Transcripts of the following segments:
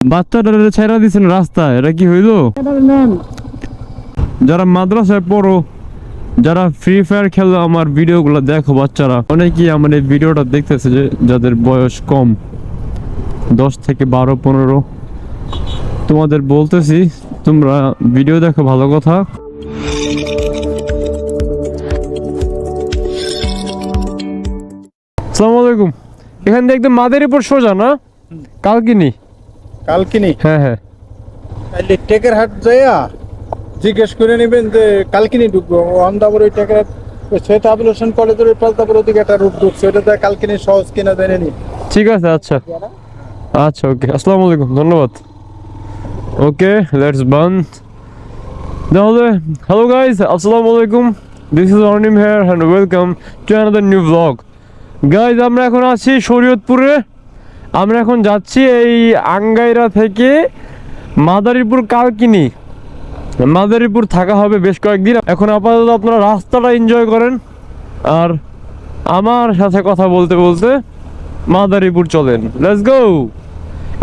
বাচ্চাটা ছেড়া রাস্তায়, এটা কি হইল? যারা মাদ্রাসায় পড়ো, যারা ফ্রি ফায়ার খেলো, আমার ভিডিওগুলো দেখো বাচ্চারা। অনেকেই আমার এই ভিডিওটা দেখতেছে যে যাদের বয়স কম, দশ থেকে বারো, পনেরো। তোমাদের বলতেছি, তোমরা ভিডিও দেখো, ভালো কথা। আসসালামু এখান থেকে একদম মাদারীপুর সোজা, না? কালকিনি? কালকিনি? হ্যাঁ হ্যাঁ। তাহলে টেকের হাট যাইয়া জিজ্ঞেস করে নেবেন যে কালকিনি ঢুকবো। অহমদাবাদ ওই টেকের হাট আবুলেশন কলেজের ওই পাল্টাপুর ওদিকে একটা রূপ ঢুকছে ওটা তো কালকিনি সহজ কিনা জেনে নি। ঠিক আছে আচ্ছা। আচ্ছা ওকে। আসসালামু আলাইকুম ধন্যবাদ। ওকে লেটস বান। তাহলে হ্যালো গাইস আসসালামু আলাইকুম। This is Arnim here and welcome to another new blog guys আমরা এখন আছি শরীয়তপুরে। আমরা এখন যাচ্ছি এই আঙ্গাইরা থেকে মাদারীপুর কালকিনি। মাদারীপুর থাকা হবে বেশ কয়েকদিন। এখন আপাতত আপনারা রাস্তাটা এনজয় করেন। আর আমার সাথে কথা বলতে বলতে মাদারীপুর চলেন। লেটস গো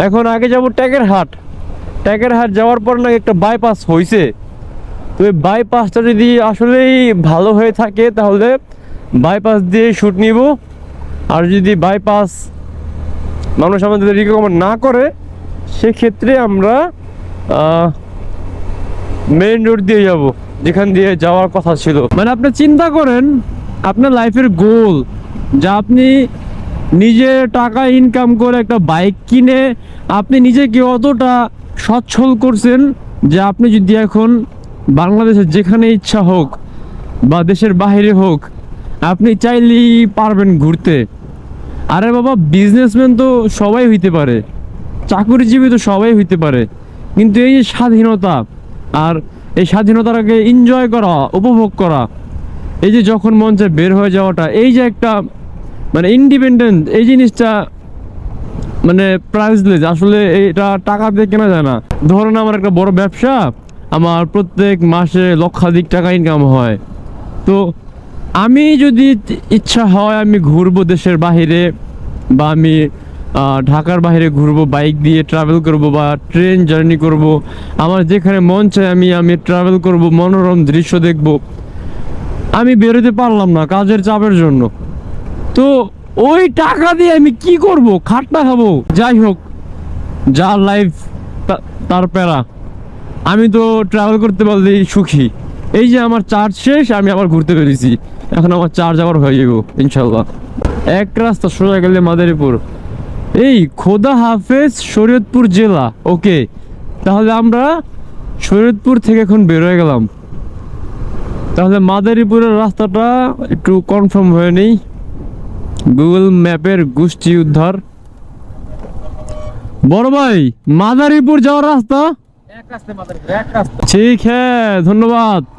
এখন আগে যাব ট্যাকের হাট। ট্যাকের হাট যাওয়ার পর নাকি একটা বাইপাস হয়েছে তো এই বাইপাসটা যদি আসলেই ভালো হয়ে থাকে, তাহলে বাইপাস দিয়ে শ্যুট নিব। আর যদি বাইপাস মানুষ আমাদের রিকমেন্ড না করে, সেক্ষেত্রে আমরা মেইন রোড দিয়ে যাব, যেখান দিয়ে যাওয়ার কথা ছিল। মানে আপনি চিন্তা করেন, আপনার লাইফের গোল যা আপনি নিজে টাকা ইনকাম করে একটা বাইক কিনে, আপনি নিজেকে অতটা সচ্ছল করছেন যে আপনি যদি এখন বাংলাদেশের যেখানে ইচ্ছা হোক বা দেশের বাইরে হোক, আপনি চাইলেই পারবেন ঘুরতে। আরে বাবা বিজনেসম্যান তো সবাই হইতে পারে। চাকরিজীবী তো সবাই হইতে পারে। কিন্তু এই যে স্বাধীনতা আর এই স্বাধীনতাটাকে এনজয় করা, উপভোগ করা, এই যে যখন মঞ্চে বের হয়ে যাওয়াটা, এই যে একটা মানে ইন্ডিপেন্ডেন্ট এই জিনিসটা মানে প্রাইসলেস আসলে এটা টাকা দিয়ে কেনা যায় না। ধরুন আমার একটা বড় ব্যবসা, আমার প্রত্যেক মাসে লক্ষাধিক টাকা ইনকাম হয়। তো আমি যদি ইচ্ছা হয় আমি ঘুরবো দেশের বাইরে বা আমি ঢাকার বাইরে ঘুরবো, বাইক দিয়ে ট্রাভেল করব বা ট্রেন জার্নি করব, আমার যেখানে মন চায় আমি আমি ট্রাভেল করব, মনোরম দৃশ্য দেখব, আমি বেরোতে পারলাম না কাজের চাপের জন্য। তো ওই টাকা দিয়ে আমি কি করব? খাটটা খাব যাই হোক, যা লাইফ তার প্যারা। আমি তো ট্রাভেল করতে পারলেই সুখী। এই যে আমার চার্জ শেষ, আমি আবার ঘুরতে পেরেছি এখন আমার চার্জ আবার হয়ে যাব ইনশাল্লাহ। এক রাস্তা সোজা গেলে মাদারীপুর। এই খোদা হাফেজ শরীয়তপুর জেলা। ওকে তাহলে আমরা শরীয়তপুর থেকে এখন বের হয়ে গেলাম। তাহলে মাদারীপুরের রাস্তাটা একটু কনফার্ম হয়ে নেই। গুগল ম্যাপের গোষ্ঠী উদ্ধার। বড় ভাই মাদারীপুর যাওয়ার রাস্তা। ঠিক হ্যাঁ ধন্যবাদ।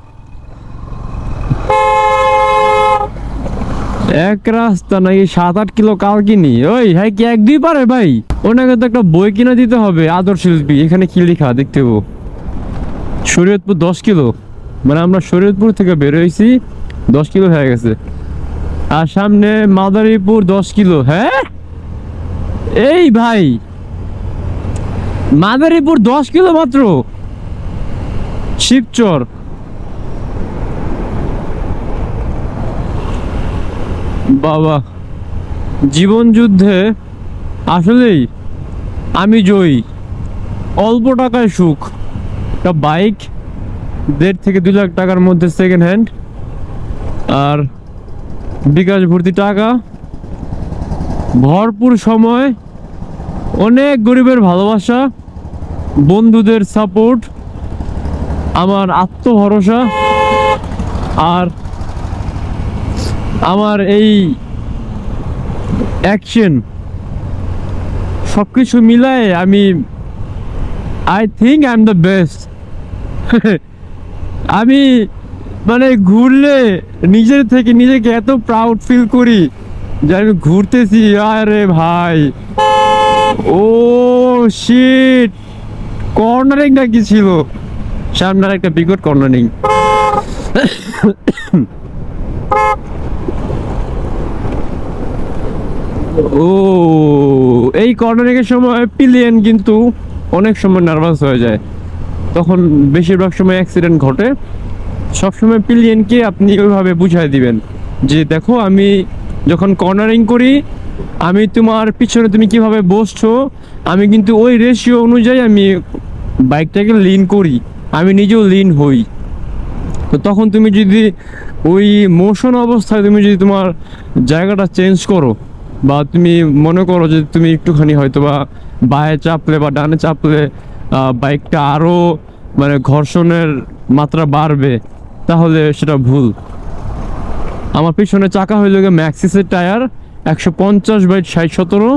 এক রাস্তা নাকি সাত আট কিলো কাল কিনি? ওই হ্যাঁ কি এক দুই পারে ভাই? ওনাকে তো একটা বই কিনে দিতে হবে, আদর শিল্পী। এখানে কি লেখা দেখতে হব শরীয়তপুর দশ কিলো। মানে আমরা শরীয়তপুর থেকে বের হয়েছি, দশ কিলো হয়ে গেছে। আর সামনে মাদারীপুর দশ কিলো হ্যাঁ? এই ভাই, মাদারীপুর দশ কিলো মাত্র। শিবচর। বাবা, জীবন যুদ্ধে আসলেই আমি জয়ী। অল্প টাকায় সুখ। একটা বাইক, দেড় থেকে দুই লাখ টাকার মধ্যে সেকেন্ড হ্যান্ড আর বিকাশ ভর্তি টাকা। ভরপুর সময়। অনেক গরিবের ভালোবাসা। বন্ধুদের সাপোর্ট আমার আত্মভরসা। আর আমার এই অ্যাকশন সব কিছু মিলায়ে আমি I think I am the best আমি মানে ঘুরলে, নিজের থেকে নিজেকে এত প্রাউড ফিল করি যে আমি ঘুরতেছি, আরে ভাই। ও শিট কর্নারিংটা কি ছিল? সামনের একটা বিকট কর্নারিং ও, এই কর্নারিং এর সময় পিলিয়ন কিন্তু অনেক সময় নার্ভাস হয়ে যায়। তখন বেশিরভাগ সময় অ্যাক্সিডেন্ট ঘটে। সবসময় পিলিয়নকে আপনি ওইভাবে বুঝাই দিবেন যে, দেখো, আমি যখন কর্নারিং করি, আমি তোমার পিছনে তুমি কীভাবে বসছো, আমি কিন্তু ওই রেশিও অনুযায়ী আমি বাইকটাকে লিন করি, আমি নিজেও লিন হই। তো তখন তুমি যদি ওই মোশন অবস্থায় তুমি যদি তোমার জায়গাটা চেঞ্জ করো বা তুমি মনে করো যে তুমি একটুখানি হয়তো বা বায়ে চাপলে বা ডানে চাপলে বাইকটা আরও মানে ঘর্ষণের মাত্রা বাড়বে, তাহলে সেটা ভুল। আমার পিছনে চাকা হইল গিয়ে ম্যাক্সিসের টায়ার, একশো পঞ্চাশ বাই ষাট সতেরো।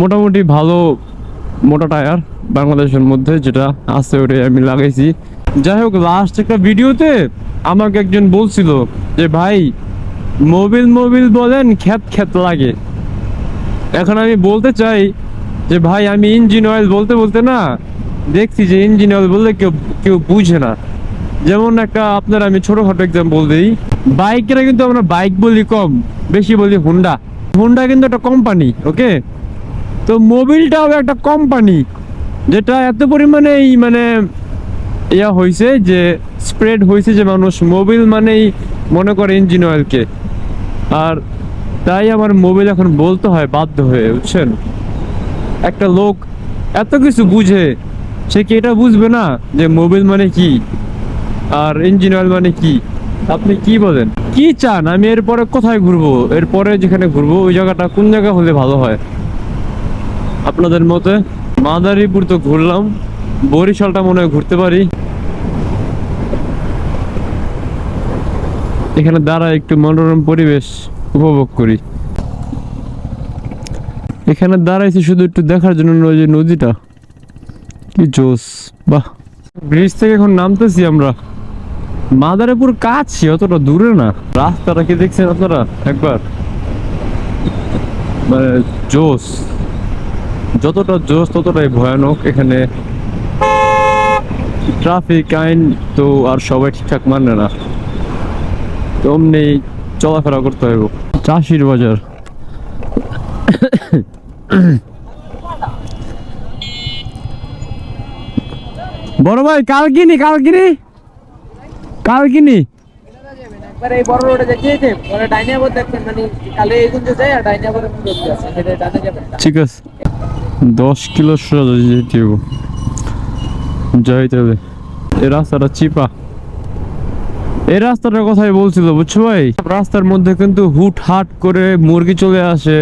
মোটামুটি ভালো মোটা টায়ার বাংলাদেশের মধ্যে যেটা আছে ওটাই আমি লাগাইছি। যাই হোক লাস্ট একটা ভিডিওতে আমাকে একজন বলছিল যে, ভাই মোবিল মোবিল বলেন, খ্যাত খ্যাত লাগে। এখন আমি বলতে চাই যে ভাই, আমি ইঞ্জিন অয়েল বলতে বলতে না, দেখছি যে ইঞ্জিন অয়েল বললে কেউ কেউ বুঝে না। যেমন একটা, আপনার আমি ছোটখাটো এক্সাম্পল দিই। বাইকেরা কিন্তু আমরা বাইক বলি কম, বেশি বলি হুন্ডা হুন্ডা কিন্তু একটা কোম্পানি ওকে তো মোবিলটাও একটা কোম্পানি যেটা এত পরিমাণে মানে ইয়া হয়েছে যে স্প্রেড হয়েছে যে মানুষ। মোবিল মানেই মনে করে ইঞ্জিন অয়েলকে আর তাই আমার মোবিল এখন বলতে হয় বাধ্য হয়ে, বুঝছেন? একটা লোক এত কিছু বুঝে, সে কি এটা বুঝবে না যে মোবিল মানে কি? আর ইঞ্জিন অয়েল মানে কি? আপনি কি বলেন? কি চান? আমি এরপরে কোথায় ঘুরবো? এরপরে যেখানে ঘুরবো, ওই জায়গাটা কোন জায়গা হলে ভালো হয়? আপনাদের মতে? মাদারীপুর তো ঘুরলাম, বরিশালটা মনে হয় ঘুরতে পারি। এখানে দাঁড়া একটু মনোরম পরিবেশ উপভোগ করি। এখানে দাঁড়াইছি শুধু একটু দেখার জন্য ওই যে নদীটা। কি জোস, বাহ। ব্রিজ থেকে এখন নামতেছি আমরা। মাদারীপুর কাছে, অতটা দূরে না। রাস্তাটা কি দেখছেন আপনারা? একবার। মানে জোস। যতটা জোস, ততটাই ভয়ানক এখানে। ট্রাফিক, আইন তো আর সবাই ঠিকঠাক মানে না। তো অমনি চলাফেরা করতে হবে চাষির বাজার। বড় ভাই কালকিনি কালকিনি। কালকিনি। মানে কালে রোড আছে সেটা ডানে যাবেন ঠিক আছে। দশ কিলো সোজা যেতে হবে যাইতে হবে। এই রাস্তাটা চিপা। এই রাস্তাটার কথাই বলছিল, বুঝছ ভাই? রাস্তার মধ্যে কিন্তু হুট হাট করে মুরগি চলে আসে,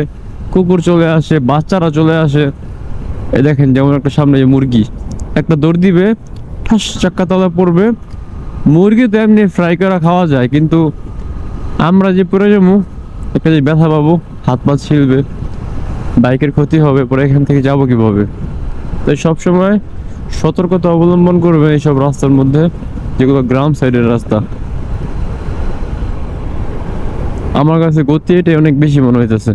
কুকুর চলে আসে, বাচ্চারা চলে আসে। এই দেখেন যেমন একটা সামনে যে মুরগি, একটা দৌড় দিবে, ঠাস, চাক্কা তলা পড়বে। মুরগি তো এমনি ফ্রাই করা খাওয়া যায়, কিন্তু আমরা যে পরে যাব, একটা যে ব্যথা পাবো, হাত পা ছিলবে, বাইকের ক্ষতি হবে, পরে এখান থেকে যাব কীভাবে? তাই সবসময় সতর্কতা অবলম্বন করবে এইসব রাস্তার মধ্যে, যেগুলো গ্রাম সাইডের রাস্তা। আমার কাছে গতি এটাই অনেক বেশি মনে হইতেছে।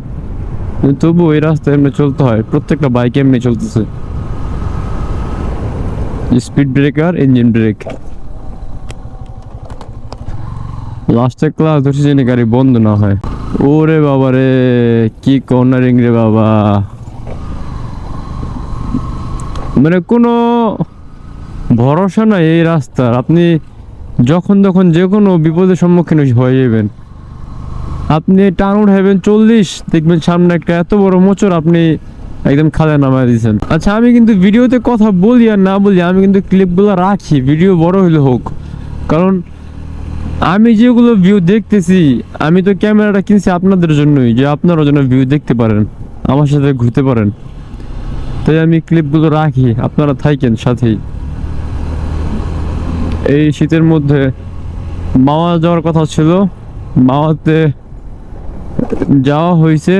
তবু এই রাস্তায় এমনি চলতে হয়, প্রত্যেকটা বাইক এমনি চলতেছে। স্পিড ব্রেকার ইঞ্জিন ব্রেক লাস্টে ক্লাস ধরছি জানি গাড়ি বন্ধ না হয়। ওরে বাবা রে, কি কর্নারিং রে বাবা। মানে কোনো ভরসা নাই এই রাস্তার। আপনি যখন তখন যে কোনো বিপদের সম্মুখীন হয়ে যাবেন। আপনি টান উঠাইবেন চল্লিশ, দেখবেন সামনে একটা এত বড় মোচর আপনি একদম খালে নামায় দিয়েছেন। আচ্ছা আমি কিন্তু ভিডিওতে কথা বলি আর না বলি, আমি কিন্তু ক্লিপগুলো রাখি, ভিডিও বড় হইলে হোক। কারণ আমি যেগুলো ভিউ দেখতেছি, আমি তো ক্যামেরাটা কিনছি আপনাদের জন্যই, যে আপনারা যেন ভিউ দেখতে পারেন, আমার সাথে ঘুরতে পারেন। তাই আমি ক্লিপগুলো রাখি, আপনারা থাকেন সাথেই। এই শীতের মধ্যে মাওয়া যাওয়ার কথা ছিল, মাওয়াতে যাওয়া হয়েছে।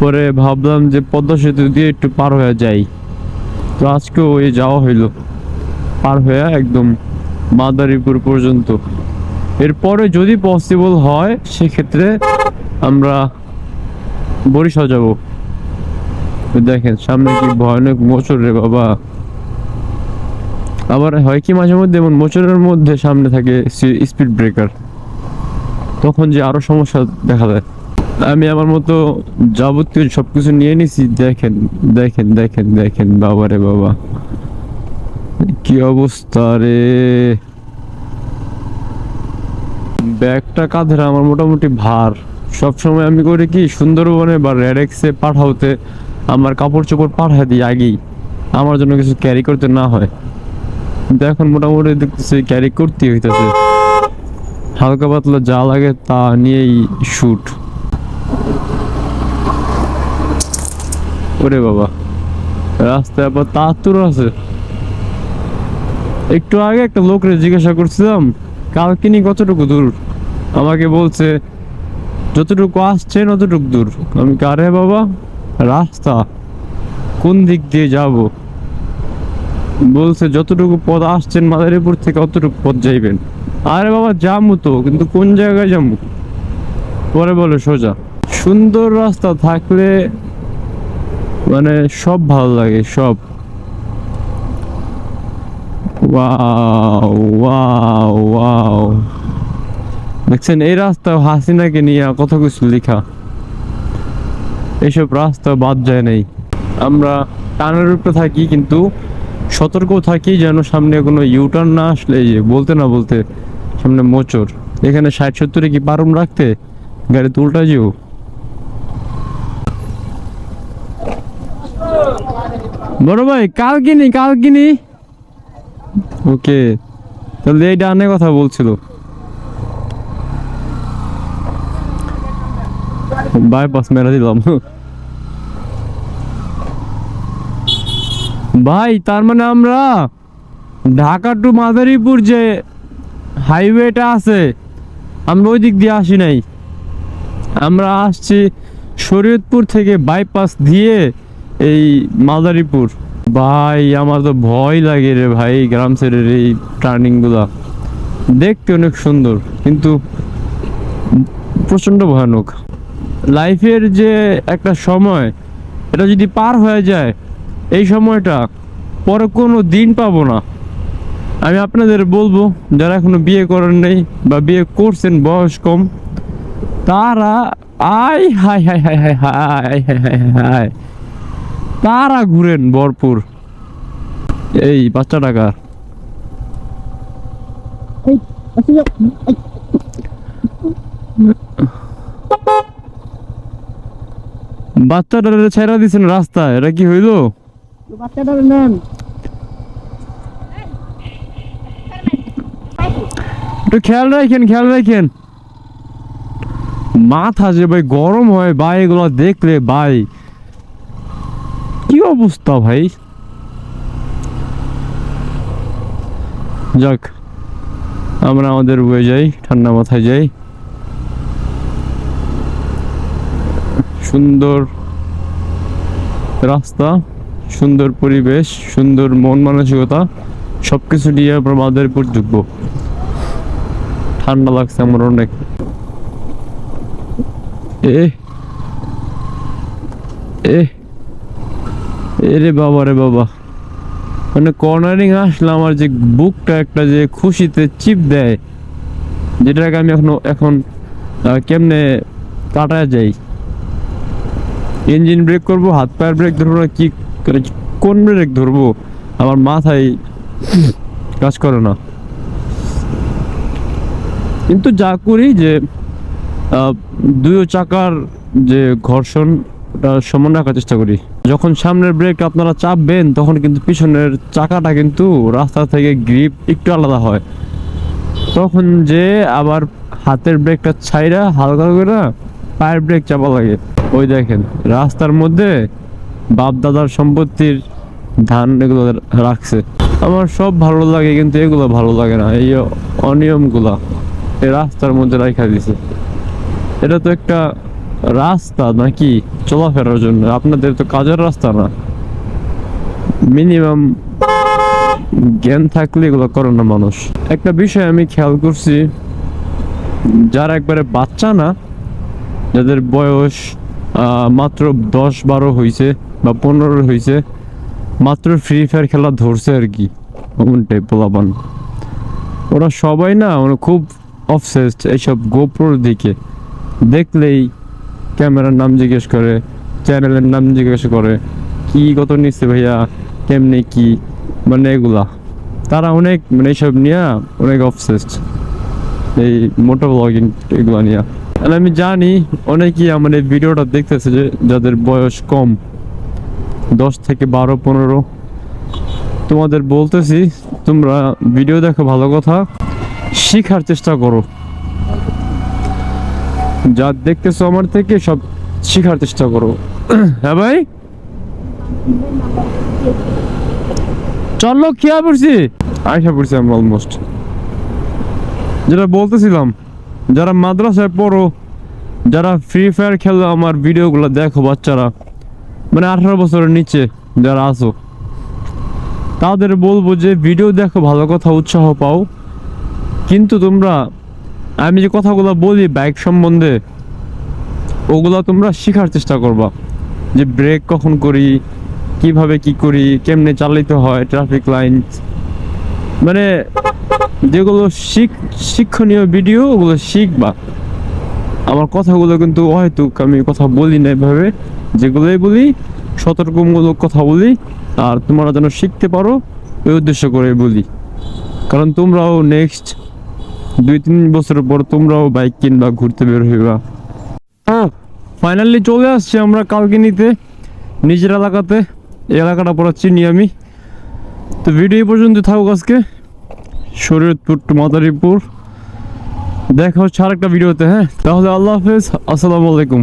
পরে ভাবলাম যে পদ্মা সেতু দিয়ে একটু পার হয়ে যাই। তো আজকে ওই যাওয়া হইল। পার হয়ে একদম মাদারীপুর পর্যন্ত। এরপরে যদি পসিবল হয়, সেক্ষেত্রে আমরা বরিশাল যাব। দেখেন, সামনে কি ভয়ানক মোচর রে বাবা। আবার হয় কি মাঝে মধ্যে এমন মোচরের মধ্যে সামনে থাকে স্পিড ব্রেকার তখন যে আরও সমস্যা দেখা যায়। আমি আমার মতো যাবতীয় সবকিছু নিয়ে নিছি, দেখেন দেখেন দেখেন দেখেন, বাবা রে বাবা। কি অবস্থা রে। ব্যাগটা কাঁধের আমার মোটামুটি ভার। সবসময় আমি করি কি, সুন্দরবনে বা রেডেক্সে পাঠাওতে আমার কাপড় চোপড় পাঠা দিই আগেই। আমার জন্য কিছু ক্যারি করতে না হয়। কিন্তু এখন মোটামুটি দেখতেছি ক্যারি করতেই হইতেছে। হালকা পাতলা যা লাগে তা নিয়েই শুট ওরে বাবা, রাস্তায় আবার তাতুর আছে। একটু আগে একটা লোকরে জিজ্ঞাসা করছিলাম কালকিনি কতটুকু দূর? আমাকে বলছে, যতটুকু আসছেন অতটুকু দূর। আমি কারে বাবা, রাস্তা, কোন দিক দিয়ে যাব? বলছে, যতটুকু পথ আসছেন মাদারীপুর থেকে অতটুকু পথ যাইবেন। আরে বাবা যামু তো, কিন্তু কোন জায়গায় যাব? পরে বলো, সোজা। সুন্দর রাস্তা থাকলে মানে সব ভালো লাগে, সব। Wow wow wow. দেখছেন, এই রাস্তা হাসিনাকে নিয়ে কত কিছু লেখা। এইসব রাস্তা বাদ যায় নাই। আমরা টানের উপরে থাকি, কিন্তু সতর্ক থাকি যেন সামনে কোনো ইউটার্ন না আসলে এই বলতে না বলতে সামনে মোচর। এখানে ষাট সত্তরে কি পারুম রাখতে? গাড়ি তুলটা যেও। বড় ভাই কাল কিনি কাল কিনি ওকে, তাহলে এই ডানে কথা বলছিল। বাইপাস মেরা দিলাম। ভাই, তার মানে আমরা ঢাকা টু মাদারীপুর যে হাইওয়েটা আছে, আমরা ওই দিক দিয়ে আসি নাই। আমরা আসছি শরীয়তপুর থেকে বাইপাস দিয়ে এই মাদারীপুর। ভাই, আমার তো ভয় লাগে রে ভাই গ্রাম সাইডের এই টার্নিংগুলা দেখতে অনেক সুন্দর, কিন্তু প্রচণ্ড ভয়ানক। লাইফের যে একটা সময়, এটা যদি পার হয়ে যায় এই সময়টা পরে কোনো দিন পাবো না। আমি আপনাদের বলব, যারা এখনও বিয়ে করেন নাই বা বিয়ে করছেন, বয়স কম, তারা আই হাই হাই হাই হাই হাই হাই হাই হাই তারা ঘুরেন ভরপুর। এই বাচ্চা টাকা বাচ্চাটা ছেড়া দিছেন রাস্তায়, এটা কি হইল? একটু খেয়াল রাখেন খেয়াল রাখেন। মাথা যে ভাই গরম হয়, ভাই, এগুলো দেখলে ভাই, কি অবস্থা ভাই? যাক, আমরা আমাদের বয়ে যাই, ঠান্ডা মাথায় যাই। সুন্দর রাস্তা। সুন্দর পরিবেশ, সুন্দর মন মানসিকতা, সবকিছু নিয়ে আমরা মাদারীপুর ঢুকবো। ঠান্ডা লাগছে আমার অনেক। এরে বাবা রে বাবা। মানে কর্নারিং আসলে আমার যে বুকটা একটা যে খুশিতে চিপ দেয়, যেটাকে আমি এখনও, এখন কেমনে কাটায় যাই। ইঞ্জিন ব্রেক করব, হাত পায়ের ব্রেক ধরবো না, কি কোন ব্রেক ধরবো? আমার মাথায় কাজ করে না। কিন্তু যা করি যে দুই চাকার যে ঘর্ষণ সমান রাখার চেষ্টা করি। যখন সামনের ব্রেক আপনারা চাপবেন, তখন কিন্তু পিছনের চাকাটা কিন্তু রাস্তা থেকে গ্রিপ একটু আলাদা হয়। তখন যে আবার হাতের ব্রেকটা ছাইরা হালকা করে পায়ের ব্রেক চাপা লাগে। ওই দেখেন, রাস্তার মধ্যে বাপ দাদার সম্পত্তির ধান এগুলো রাখছে। আমার সব ভালো লাগে কিন্তু এগুলো ভালো লাগে না। এই অনিয়মগুলা এই রাস্তার মধ্যে রাখা দিছে। এটা তো একটা রাস্তা নাকি চলাফেরার জন্য? আপনাদের তো কাজের রাস্তা না। মিনিমাম জ্ঞান থাকলে এগুলো করে না মানুষ। একটা বিষয় আমি খেয়াল করছি, যারা একবারে বাচ্চা না, যাদের বয়স মাত্র দশ বারো হয়েছে বা পনেরো হয়েছে মাত্র ফ্রি ফায়ার খেলা ধরছে আর কি ওমনটাই পোলাপান। ওরা সবাই না মানে খুব অবসেসড এইসব গোপ্রোর দিকে। দেখলেই ক্যামেরার নাম জিজ্ঞেস করে, চ্যানেলের নাম জিজ্ঞেস করে, কি কত নিচ্ছে ভাইয়া, কেমনে কি মানে এগুলা। তারা অনেক মানে এইসব নিয়ে অনেক অবসেসড এই মোটো ব্লগিং এগুলো নিয়ে। আর আমি জানি, অনেকেই আমার এই ভিডিওটা দেখতেছে যে, যাদের বয়স কম। দশ থেকে বারো, পনেরো। তোমাদের বলতেছি, তোমরা ভিডিও দেখো, ভালো কথা। শিখার চেষ্টা করো। যা দেখতেছো আমার থেকে, সব শিখার চেষ্টা করো। হ্যাঁ ভাই? চলো খেয়া পড়ছি আয়সা পড়ছি আমরা অলমোস্ট যেটা বলতেছিলাম, যারা মাদ্রাসায় পড়ো, যারা ফ্রি ফায়ার খেলো, আমার ভিডিওগুলো দেখো বাচ্চারা। মানে আঠারো বছরের নিচে যারা আছো, তাদের বলব যে ভিডিও দেখো, ভালো কথা, উৎসাহ পাও। কিন্তু তোমরা, আমি যে কথাগুলো বলি বাইক সম্বন্ধে, ওগুলা তোমরা শেখার চেষ্টা করবা। যে ব্রেক কখন করি, কীভাবে কি করি, কেমনে চালিত হয় ট্রাফিক লাইন মানে যেগুলো শিখ শিক্ষণীয় ভিডিও ওগুলো শিখবা। আমার কথাগুলো কিন্তু হয়তো আমি কথা বলি না এভাবে। যেগুলোই বলি, সতর্কমূলক কথা বলি, আর তোমরা যেন শিখতে পারো ওই উদ্দেশ্য করে বলি। কারণ তোমরাও নেক্সট দুই তিন বছর পর তোমরাও বাইক কিনবা, ঘুরতে বের হইবা। হ্যাঁ ফাইনালি চলে আসছি আমরা কালকিনিতে নিজের এলাকাতে। এলাকাটা পড়া চিনি আমি। তো ভিডিও পর্যন্ত থাকুক আজকে। শরীয়তপুর টু মাদারীপুর। দেখা হচ্ছে আরেকটা ভিডিওতে হ্যাঁ তাহলে আল্লাহ হাফেজ আসসালামু আলাইকুম